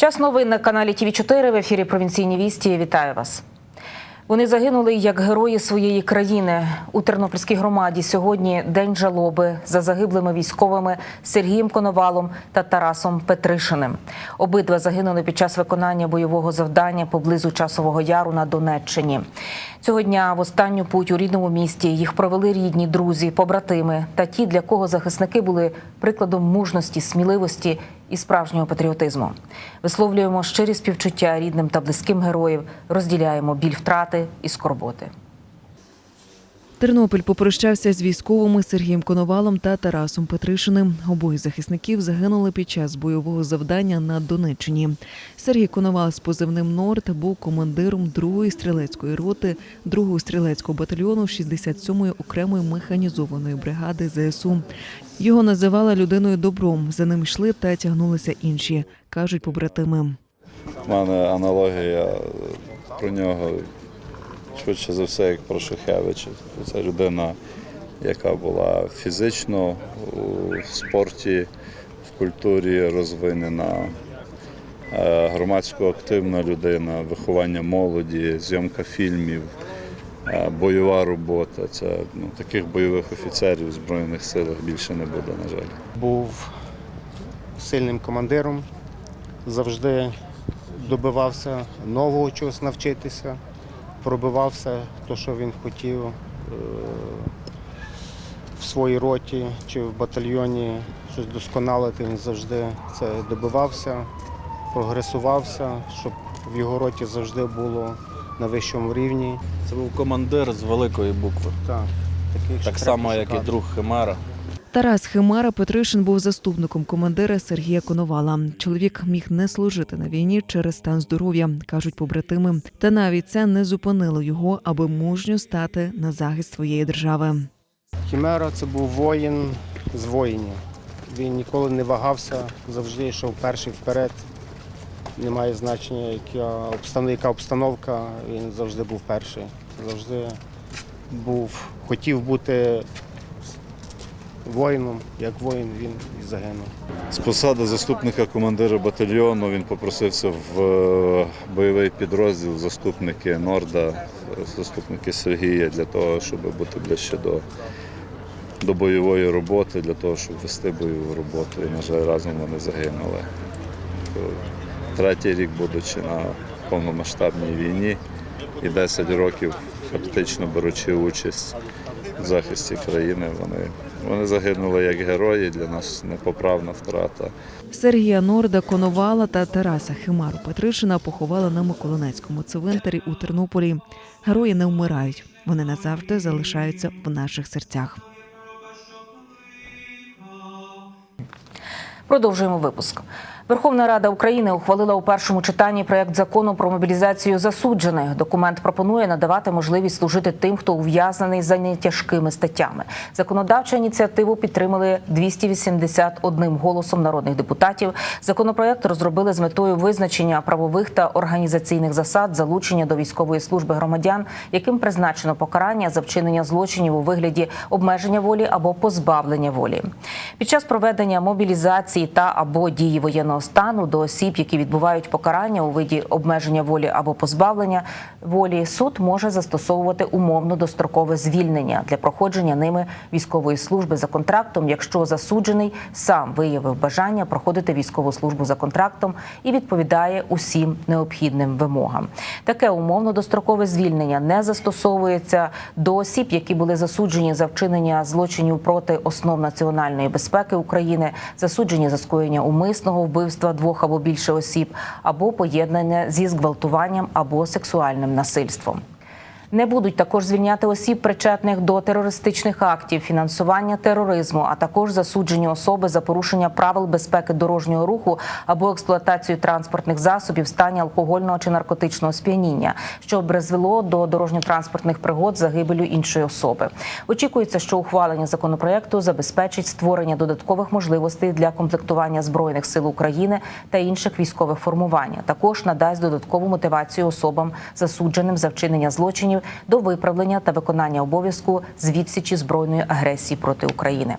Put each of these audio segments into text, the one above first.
Час новин на каналі ТВ 4 в ефірі Провінційні вісті. Вітаю вас. Вони загинули як герої своєї країни у Тернопільській громаді. Сьогодні день жалоби за загиблими військовими Сергієм Коновалом та Тарасом Петришиним. Обидва загинули під час виконання бойового завдання поблизу часового яру на Донеччині. Цього дня в останню путь у рідному місті їх провели рідні, друзі, побратими та ті, для кого захисники були прикладом мужності, сміливості і справжнього патріотизму. Висловлюємо щирі співчуття рідним та близьким героїв, розділяємо біль втрати і скорботи. Тернопіль попрощався з військовими Сергієм Коновалом та Тарасом Петришиним. Обоє захисників загинули під час бойового завдання на Донеччині. Сергій Коновал з позивним Норд був командиром 2-ї стрілецької роти 2-го стрілецького батальйону 67-ї окремої механізованої бригади ЗСУ. Його називали людиною добром. За ним йшли та тягнулися інші, кажуть побратими. У мене аналогія про нього швидше за все, як про Шухевича. Це людина, яка була фізично у спорті, в культурі розвинена, е, громадсько активна людина, виховання молоді, зйомка фільмів, е, бойова робота. Це ну, таких бойових офіцерів в Збройних силах більше не буде, на жаль. був сильним командиром, завжди добивався нового чогось навчитися, пробивався те, що він хотів е, в своїй роті чи в батальйоні щось досконалити, він завжди це добивався, прогресувався, щоб в його роті завжди було на вищому рівні. Це був командир з великої букви. Так, таких ще Так само, як і друг Химера. Тарас Химара Петришин був заступником командира Сергія Коновала. Чоловік міг не служити на війні через стан здоров'я, кажуть побратими. Та навіть це не зупинило його, аби мужньо стати на захист своєї держави. Хімера це був воїн з воїнів. Він ніколи не вагався, завжди йшов перший вперед. Немає значення, яка яка обстановка, він завжди був перший. Завжди був, хотів бути воїном, як воїн він і загинув. З посади заступника командира батальйону він попросився в е, бойовий підрозділ заступники Норда, е, заступники Сергія для того, щоб бути ближче до, до бойової роботи, для того, щоб вести бойову роботу. І, на жаль, разом вони загинули. Е, Третій рік, будучи на повномасштабній війні, і 10 років фактично беручи участь в захисті країни, вони, вони загинули як герої. Для нас непоправна втрата. Сергія Норда Коновала та Тараса Химару Петришина поховали на Миколинецькому цвинтарі у Тернополі. Герої не вмирають. Вони назавжди залишаються в наших серцях. Продовжуємо випуск. Верховна Рада України ухвалила у першому читанні проект закону про мобілізацію засуджених. Документ пропонує надавати можливість служити тим, хто ув'язнений за нетяжкими статтями. Законодавчу ініціативу підтримали 281 голосом народних депутатів. Законопроект розробили з метою визначення правових та організаційних засад залучення до військової служби громадян, яким призначено покарання за вчинення злочинів у вигляді обмеження волі або позбавлення волі. Під час проведення мобілізації та або дії воєнного стану до осіб, які відбувають покарання у виді обмеження волі або позбавлення волі, суд може застосовувати умовно дострокове звільнення для проходження ними військової служби за контрактом, якщо засуджений сам виявив бажання проходити військову службу за контрактом і відповідає усім необхідним вимогам. Таке умовно дострокове звільнення не застосовується до осіб, які були засуджені за вчинення злочинів проти основ національної безпеки України, засуджені за скоєння умисного вбивства двох або більше осіб, або поєднання зі зґвалтуванням або сексуальним насильством. Не будуть також звільняти осіб, причетних до терористичних актів, фінансування тероризму, а також засуджені особи за порушення правил безпеки дорожнього руху або експлуатацію транспортних засобів в стані алкогольного чи наркотичного сп'яніння, що призвело до дорожньо-транспортних пригод загибелю іншої особи. Очікується, що ухвалення законопроекту забезпечить створення додаткових можливостей для комплектування збройних сил України та інших військових формувань. Також надасть додаткову мотивацію особам, засудженим за вчинення злочинів до виправлення та виконання обов'язку з відсічі збройної агресії проти України.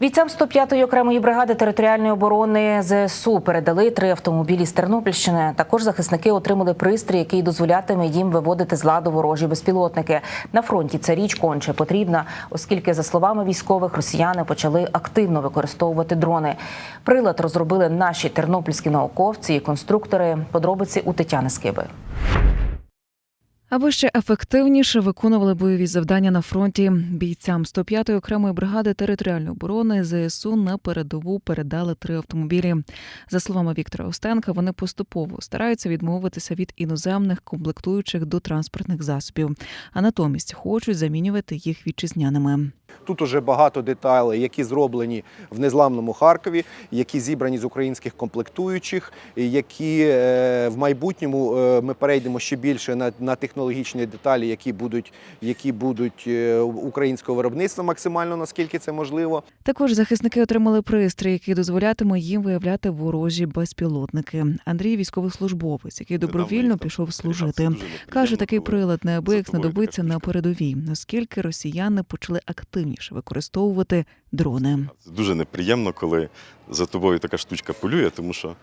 Бійцям 105-ї окремої бригади територіальної оборони ЗСУ передали три автомобілі з Тернопільщини. Також захисники отримали пристрій, який дозволятиме їм виводити з ладу ворожі безпілотники. На фронті ця річ конче потрібна, оскільки, за словами військових, росіяни почали активно використовувати дрони. Прилад розробили наші тернопільські науковці і конструктори. Подробиці у Тетяни Скиби. Аби ще ефективніше виконували бойові завдання на фронті, бійцям 105-ї окремої бригади територіальної оборони ЗСУ на передову передали три автомобілі. За словами Віктора Остенка, вони поступово стараються відмовитися від іноземних комплектуючих до транспортних засобів, а натомість хочуть замінювати їх вітчизняними. Тут уже багато деталей, які зроблені в незламному Харкові, які зібрані з українських комплектуючих, які е, в майбутньому е, ми перейдемо ще більше на, на технологічні деталі, які будуть, які будуть е, українського виробництва максимально наскільки це можливо. Також захисники отримали пристрій, який дозволятиме їм виявляти ворожі безпілотники. Андрій військовослужбовець, який добровільно пішов служити. Каже, такий прилад неабияк знадобиться на передовій, оскільки росіяни почали активніше використовувати дрони. Дуже неприємно, коли за тобою така штучка полює, тому що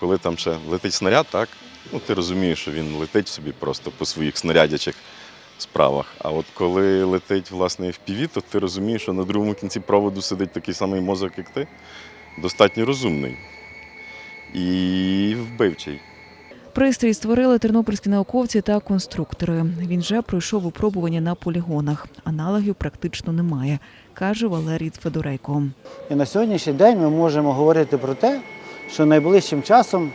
коли там ще летить снаряд, так, ну ти розумієш, що він летить собі просто по своїх снарядячих справах. А от коли летить власне FPV, то ти розумієш, що на другому кінці проводу сидить такий самий мозок, як ти, достатньо розумний і вбивчий. Пристрій створили тернопільські науковці та конструктори. Він вже пройшов випробування на полігонах. Аналогів практично немає, каже Валерій Федорейко. І на сьогоднішній день ми можемо говорити про те, що найближчим часом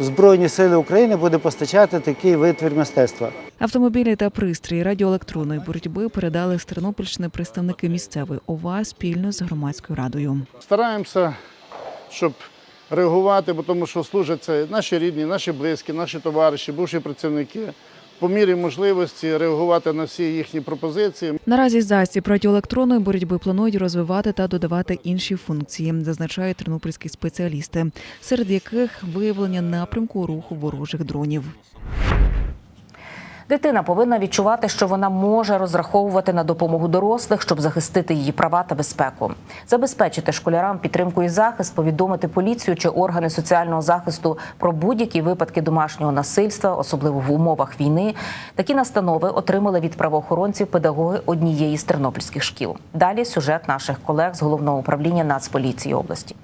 Збройні сили України буде постачати такий витвір мистецтва. Автомобілі та пристрої радіоелектронної боротьби передали з Тернопільщини представники місцевої ОВА спільно з громадською радою. Стараємося, щоб реагувати, бо тому що служать це наші рідні, наші близькі, наші товариші, бувші працівники. По мірі можливості реагувати на всі їхні пропозиції. Наразі засіб електронної боротьби планують розвивати та додавати інші функції, зазначають тернопільські спеціалісти, серед яких виявлення напрямку руху ворожих дронів. Дитина повинна відчувати, що вона може розраховувати на допомогу дорослих, щоб захистити її права та безпеку, забезпечити школярам підтримку і захист, повідомити поліцію чи органи соціального захисту про будь-які випадки домашнього насильства, особливо в умовах війни. Такі настанови отримали від правоохоронців педагоги однієї з тернопільських шкіл. Далі сюжет наших колег з головного управління Нацполіції області.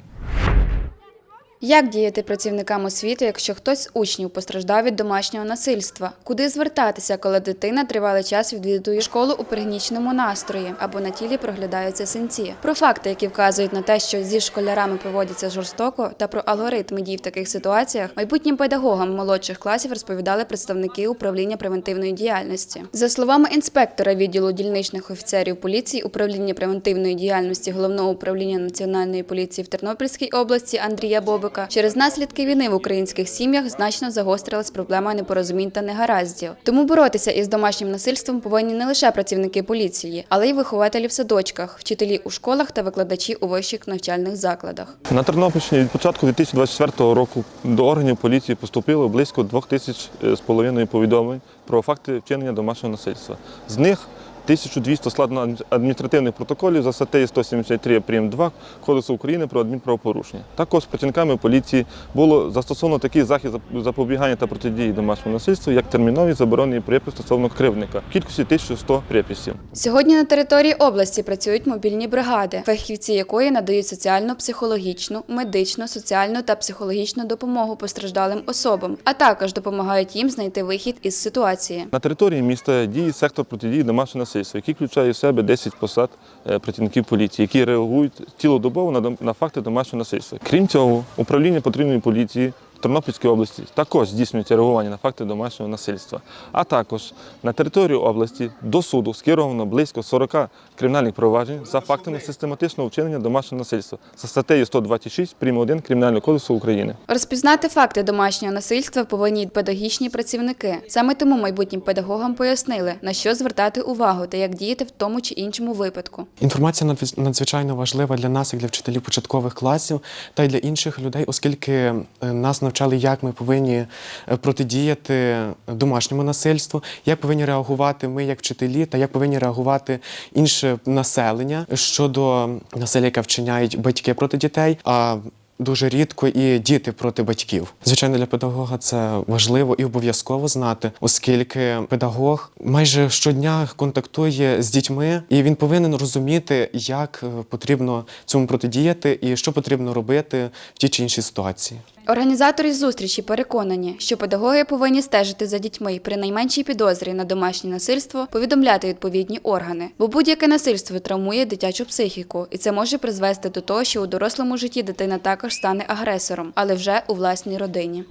Як діяти працівникам освіти, якщо хтось з учнів постраждав від домашнього насильства? Куди звертатися, коли дитина тривалий час відвідує школу у пригніченому настрої або на тілі проглядаються синці? Про факти, які вказують на те, що зі школярами поводяться жорстоко, та про алгоритми дій в таких ситуаціях майбутнім педагогам молодших класів розповідали представники управління превентивної діяльності. За словами інспектора відділу дільничних офіцерів поліції управління превентивної діяльності головного управління національної поліції в Тернопільській області Андрія Бобика, через наслідки війни в українських сім'ях значно загострилась проблема непорозумінь та негараздів. Тому боротися із домашнім насильством повинні не лише працівники поліції, але й вихователі в садочках, вчителі у школах та викладачі у вищих навчальних закладах. На Тернопільщині від початку 2024 року до органів поліції поступило близько двох тисяч е, з половиною повідомлень про факти вчинення домашнього насильства. З них 1200 складно адміністративних протоколів за статтею 173 прим. 2 Кодексу України про адмінправопорушення. Також працівниками поліції було застосовано такий захід запобігання та протидії домашньому насильству, як термінові заборонені припис стосовно кривдника в кількості 1100 приписів. Сьогодні на території області працюють мобільні бригади, фахівці якої надають соціальну, психологічну, медичну, соціальну та психологічну допомогу постраждалим особам, а також допомагають їм знайти вихід із ситуації. На території міста діє сектор протидії домашнього насильства, який включає в себе 10 посад е, працівників поліції, які реагують цілодобово на факти домашнього насильства. Крім цього, управління патрульної поліції в Тернопільській області також здійснюється реагування на факти домашнього насильства. А також на території області до суду скеровано близько 40 кримінальних проваджень за фактами систематичного вчинення домашнього насильства за статтею 126 прим. 1 Кримінального кодексу України. Розпізнати факти домашнього насильства повинні й педагогічні працівники. Саме тому майбутнім педагогам пояснили, на що звертати увагу та як діяти в тому чи іншому випадку. Інформація надзвичайно важлива для нас, як для вчителів початкових класів, та й для інших людей, оскільки е, нас навчають навчали, як ми повинні е, протидіяти домашньому насильству, як повинні реагувати ми, як вчителі, та як повинні реагувати інше населення щодо насилля, яке вчиняють батьки проти дітей. А Дуже рідко і діти проти батьків. Звичайно, для педагога це важливо і обов'язково знати, оскільки педагог майже щодня контактує з дітьми, і він повинен розуміти, як е, потрібно цьому протидіяти і що потрібно робити в тій чи іншій ситуації. Організатори зустрічі переконані, що педагоги повинні стежити за дітьми при найменшій підозрі на домашнє насильство повідомляти відповідні органи, бо будь-яке насильство травмує дитячу психіку, і це може призвести до того, що у дорослому житті дитина також стане агресором, але вже у власній родині.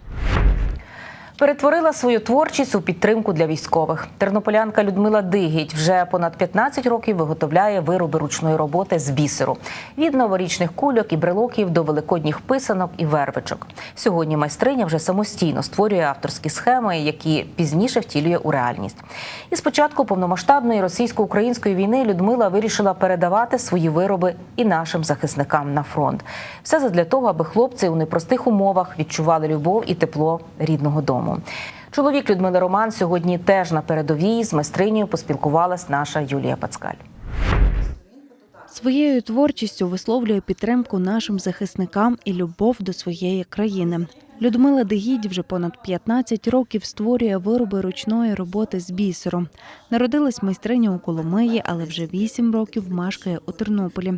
Перетворила свою творчість у підтримку для військових. Тернополянка Людмила Дигідь вже понад 15 років виготовляє вироби ручної роботи з бісеру від новорічних кульок і брелоків до великодніх писанок і вервичок. Сьогодні майстриня вже самостійно створює авторські схеми, які пізніше втілює у реальність. І з початку повномасштабної російсько-української війни Людмила вирішила передавати свої вироби і нашим захисникам на фронт. Все задля того, аби хлопці у непростих умовах відчували любов і тепло рідного дому. Чоловік Людмили Роман сьогодні теж на передовій з майстринею поспілкувалась наша Юлія Пацкаль. Своєю творчістю висловлює підтримку нашим захисникам і любов до своєї країни. Людмила Дегідь вже понад 15 років створює вироби ручної роботи з бісеру. Народилась майстриня у Коломиї, але вже 8 років мешкає у Тернополі.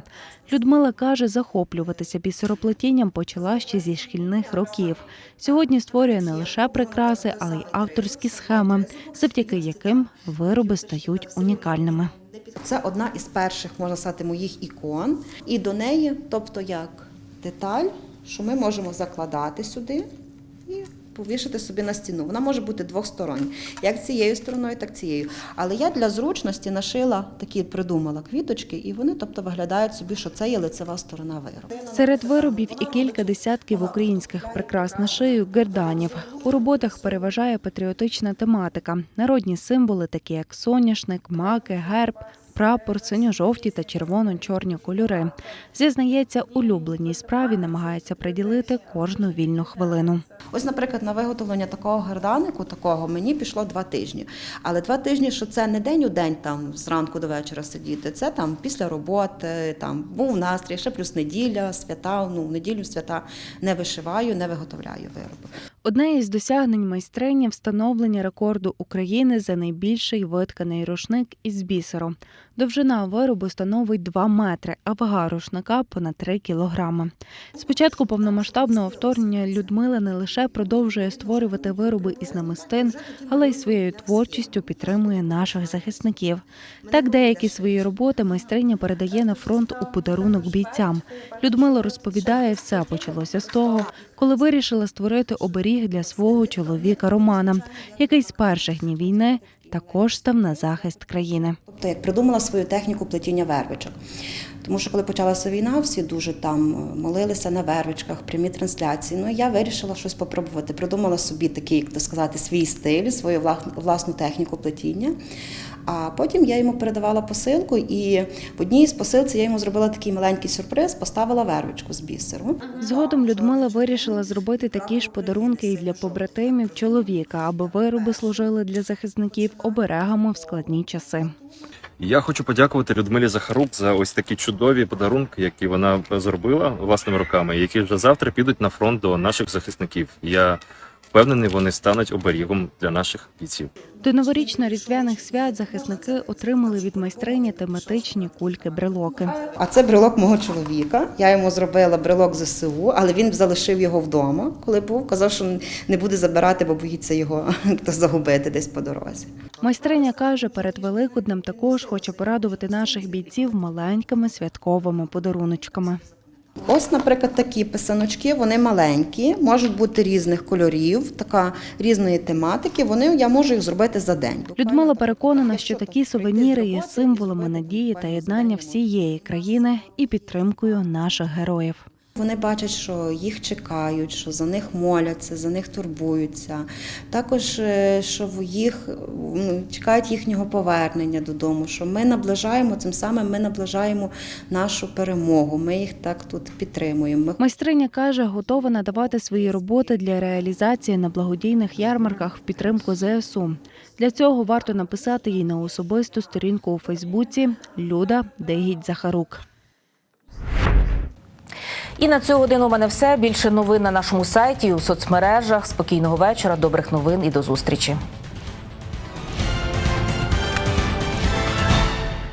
Людмила каже, захоплюватися бісероплетінням почала ще зі шкільних років. Сьогодні створює не лише прикраси, але й авторські схеми, завдяки яким вироби стають унікальними. Це одна із перших, можна сказати, моїх ікон. І до неї, тобто як деталь, що ми можемо закладати сюди і повішати собі на стіну. Вона може бути двостороння, як цією стороною, так цією. Але я для зручності нашила такі, придумала квіточки, і вони, тобто, виглядають собі, що це є лицева сторона виробу. Серед виробів і кілька десятків українських прикрас на шию герданів. У роботах переважає патріотична тематика, народні символи, такі як соняшник, маки, герб. Прапор, синьо-жовті та червоно-чорні кольори. Зізнається, улюбленій справі намагається приділити кожну вільну хвилину. Ось, наприклад, на виготовлення такого гарданику, такого мені пішло два тижні. Але два тижні, що це не день у день, там зранку до вечора сидіти. Це там після роботи, там був настрій, ще плюс неділя, свята. Ну неділю свята не вишиваю, не виготовляю вироби. Одне із досягнень майстрині встановлення рекорду України за найбільший витканий рушник із бісеру. Довжина виробу становить 2 метри, а вага рушника понад 3 кілограми. З початку повномасштабного вторгнення Людмила не лише продовжує створювати вироби із намистин, але й своєю творчістю підтримує наших захисників. Так, деякі свої роботи майстриня передає на фронт у подарунок бійцям. Людмила розповідає, все почалося з того, коли вирішила створити оберіг для свого чоловіка Романа, який з перших днів війни також став на захист країни. Тобто, як придумала свою техніку плетіння вервичок. Тому що коли почалася війна, всі дуже там е, молилися на вервичках, прямі трансляції. Ну я вирішила щось попробувати. Придумала собі такий, як то сказати, свій стиль, свою власну- техніку плетіння. А потім я йому передавала посилку, і в одній з посилці я йому зробила такий маленький сюрприз, поставила вервичку з бісеру. Згодом Людмила вирішила зробити такі ж подарунки і для побратимів чоловіка, аби вироби служили для захисників оберегами в складні часи. Я хочу подякувати Людмилі Захарук за ось такі чудові подарунки, які вона зробила власними руками, які вже завтра підуть на фронт до наших захисників. Я впевнений, вони стануть оберігом для наших бійців. До новорічно-різдвяних свят захисники отримали від майстрині тематичні кульки-брелоки. А це брелок мого чоловіка. Я йому зробила брелок ЗСУ, але він залишив його вдома, коли був. Казав, що не буде забирати, бо боїться його загубити десь по дорозі. Майстриня каже, перед Великоднем також хоче порадувати наших бійців маленькими святковими подаруночками. Ось, наприклад, такі писаночки, вони маленькі, можуть бути різних кольорів, така різної тематики. Вони я можу їх зробити за день. Людмила переконана, що такі сувеніри є символами надії та єднання всієї країни і підтримкою наших героїв. Вони бачать, що їх чекають, що за них моляться, за них турбуються. Також е, що в їх ну, чекають їхнього повернення додому. Що ми наближаємо цим самим, ми наближаємо нашу перемогу. Ми їх так тут підтримуємо. Майстриня каже, готова надавати свої роботи для реалізації на благодійних ярмарках в підтримку ЗСУ. Для цього варто написати їй на особисту сторінку у Фейсбуці Люда Дегідь Захарук. І на цю годину у мене все. Більше новин на нашому сайті у соцмережах. Спокійного вечора, добрих новин і до зустрічі.